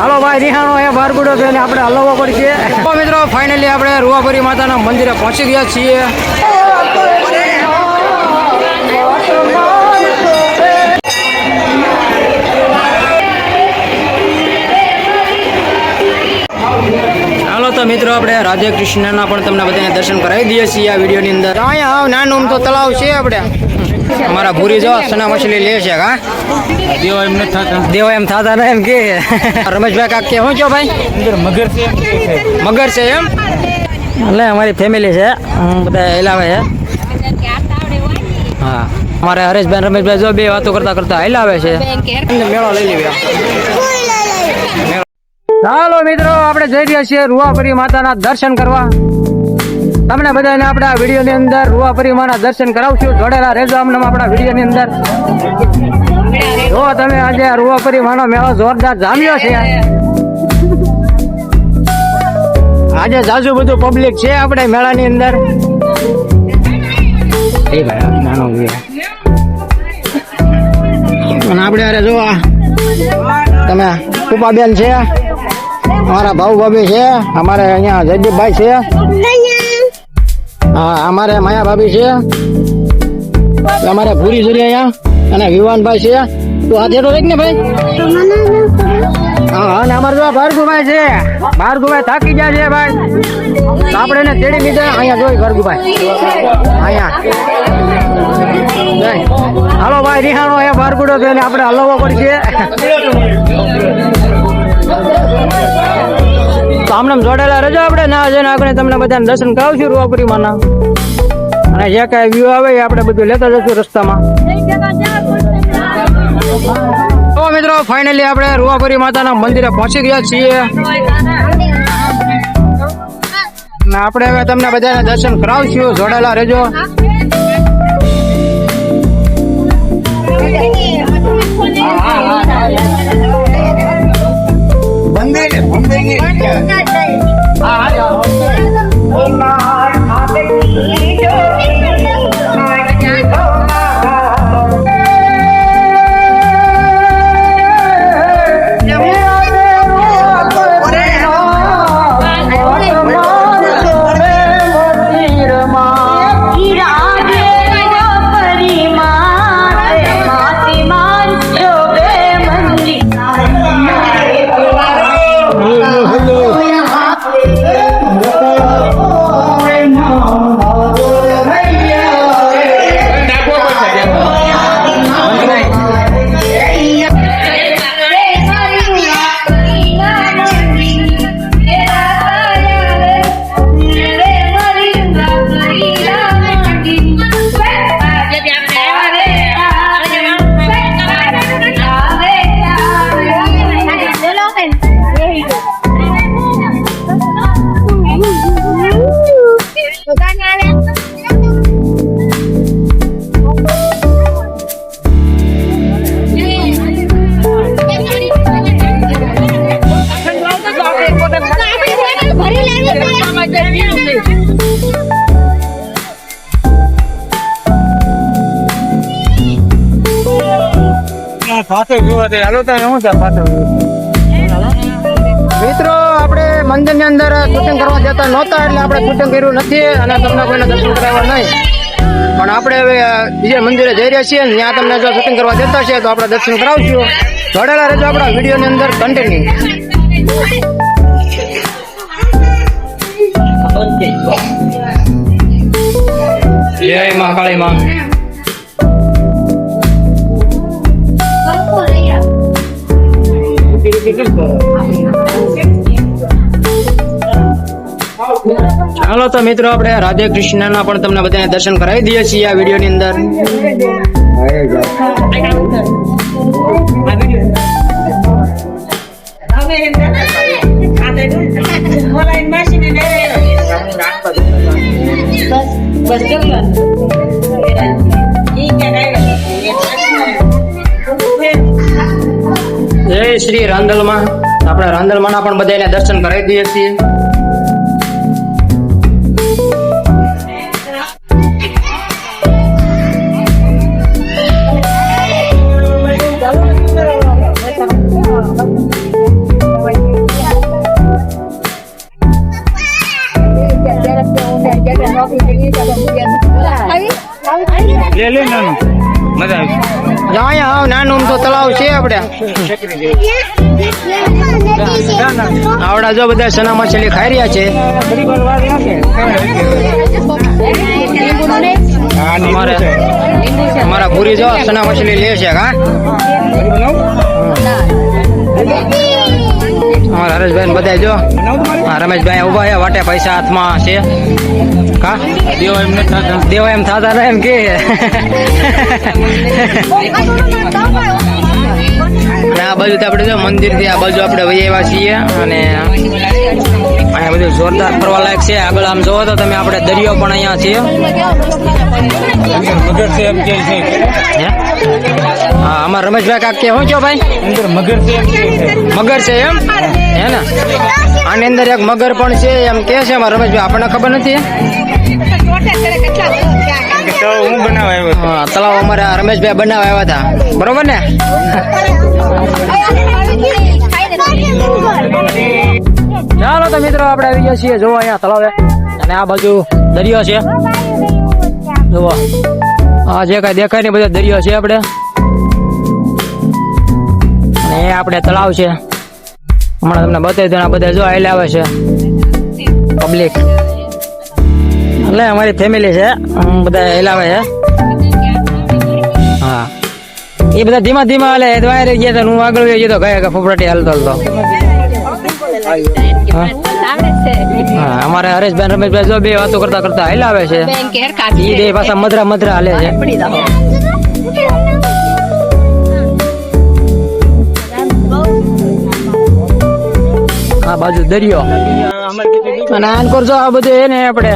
હાલો ભાઈ રિહાણો એ બારગુડો છે અને આપણે હલવો પડશે. તો મિત્રો ફાઇનલી આપણે રૂવાપુરી માતાના મંદિરે પહોંચી ગયા છીએ. તો મિત્રો આપણે રાધે કૃષ્ણના પણ તમને બધાને દર્શન કરાવી દઈએ છીએ આ વિડીયોની અંદર. અહીંયા આવ નાનું આમ તો તળાવ છે આપણે. અમારા ભૂરી જો સના મછલી લે છે હા? દેવા એમ નથી થતા. દેવા એમ થતા ને એમ કે. રમેશભાઈ કાક કે શું છો ભાઈ? મગર છે. મગર છે એમ? એટલે અમારી ફેમિલી છે. હમ, બધા હેલાવે છે. હા. અમારે હરેશભાઈ રમેશભાઈ જો બે વાતો કરતા કરતા હેલાવે છે. મેળો લઈ લેવી ચાલો મિત્રો, આપણે જઈ રહ્યા છીએ રૂવાપરી માતાના દર્શન કરવા. તમને બધાને આપણે આ વિડીયોની અંદર રૂવાપરી માના દર્શન કરાવશું. જોડેલા રહેજો અમને આપણા વિડીયોની અંદર. જો તમે આજે રૂવાપરી માનો મેળો જોરદાર જામ્યો છે. આજે જાજુ બધું પબ્લિક છે આપણે મેળાની અંદર. એ ભાઈ નાનો. આપણે અરે જો આ તમે? કૃપાબેન છે? અમારા ભાઉ ભાભી છે? અમારે અહીંયા જયદીપભાઈ છે? હા, અમારે માયા ભાભી છે? અમારે ભૂરી સુરી અહીંયા અને વિવાનભાઈ છે? તું હાથે તો ને ભાઈ. હા, અને અમારે જો ભાર્ગુભાઈ છે. ભાર્ગુભાઈ થાકી ગયા છે ભાઈ. આપણે એને તેડી લીધા. અહીંયા જોઈ ભાર્ગુભાઈ અહીંયા. હાલો ભાઈ રિહાણો એ ભાર્ગુડો છે ને આપણે હલવો પડશે તો આમને આમ જોડેલા રજો આપણે. ના જઈને આપણે તમને બધાને દર્શન કરાવશું રૂવાપુરીમાંના. અને જે કાંઈ વ્યૂ આવે એ આપણે બધું લેતા જશું રસ્તામાં. તો મિત્રો ફાઇનલી આપણે રૂવાપુરી માતાના મંદિરે પહોંચી ગયા છીએ. ને આપણે હવે તમને બધાને દર્શન કરાવશું. જોડેલા રહેજો. સાથે જોવા દે હાલો તમે શું છે પાછો મિત્રો આપણે મંદિરની અંદર શૂટિંગ કરવા જતા નહોતા એટલે આપણે શૂટિંગ કર્યું નથી અને તમને કોઈને દર્શન કરાવવા નહીં. પણ આપણે હવે બીજા મંદિરે જઈ રહ્યા છીએ ને ત્યાં તમને જો શૂટિંગ કરવા જતા છે તો આપણે દર્શન કરાવશું. જોડેલા રહેજો આપણા વિડીયોની અંદર કન્ટિન્યુ જય મહાકાળી માં. ચાલો તો મિત્રો, આપણે રાધે કૃષ્ણના પણ તમને બધાને દર્શન કરાવી દઈએ છીએ આ વિડીયોની અંદર. જય રાંદલમાં. આપણે રાંદલમાંના પણ બધાને દર્શન કરાવી દઈએ છીએ. લે લે નાનું. મજા આવી. જાય આવ નાનું તો તળાવ છે આપણે આવડા જો બધા સના મછલી ખાઈ રહ્યા છે. અમારે અમારા પૂરી જો સના માછલી લે છે હા. અમારા હરેશભાઈ બધાય બધા જો રમેશભાઈ ઊભા છે વાટે પૈસા હાથમાં છે. કા? દેવા એમ થતા દેવા એમ થતા ને એમ કે આ બાજુ તો આપણે જો મંદિરથી આ બાજુ આપણે વહી આવ્યા છીએ અને અહીંયા બધું જોરદાર ફરવા લાયક છે. આગળ આમ જોવો તો તમે આપણે દરિયો પણ અહીંયા છીએ મગર છે એમ કે છે. હે? હા અમારા રમેશભાઈ કાક કે શું છો ભાઈ? અંદર મગર છે. એમ મગર છે એમ? હે ને? આની અંદર એક મગર પણ છે એમ કે છે અમારા રમેશભાઈ આપણને ખબર નથી? તો હું બનાવવા આવ્યો હતો? હા તળાવ અમારે રમેશભાઈ બનાવવા આવ્યા હતા. બરોબર ને? ચાલો તો મિત્રો આપણે આવી ગયા છીએ. જોવો અહીંયા તળાવે અને આ બાજુ દરિયો છે. જોવો આ જે કઈ દેખાય ને બધા દરિયો છે આપણે. અને એ આપણે તળાવ છે. હમણાં તમને બતાવી દઉં બધા જો આયલે આવે છે. પબ્લિક એટલે અમારી ફેમિલી છે. બધા હેલાવે છે. હા. એ બધા ધીમા ધીમા હાલે. એ તો વાયરે ગયા હતા હું આગળ ગયો તો ગયા ફફડાટી હાલતો હાલતો. અમારે હરેશભાઈ રમેશભાઈ જો બે વાતો કરતા કરતા હલાવે છે. એ બે પાછા મધરા મધરા હાલે છે. આ બાજુ દરિયો. અને આન કરજો આ બધું એને આપણે.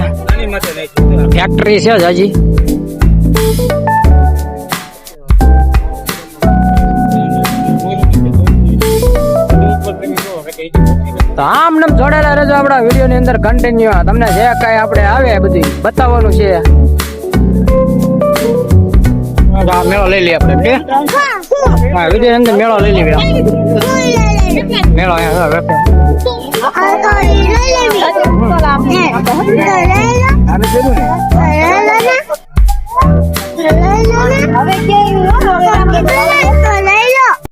ફેક્ટરી છે જ હજી. તો આમ નમ જોડાયેલા રહેજો આપણા વીડિયો ની અંદર કન્ટિન્યુ તમને જે કાંઈ આપણે આવે બધી બતાવવાનું છે. મેળો લઈ લઈએ આપણે હા વીડિયો અંદર મેળો લઈ લઈએ મેળો હવે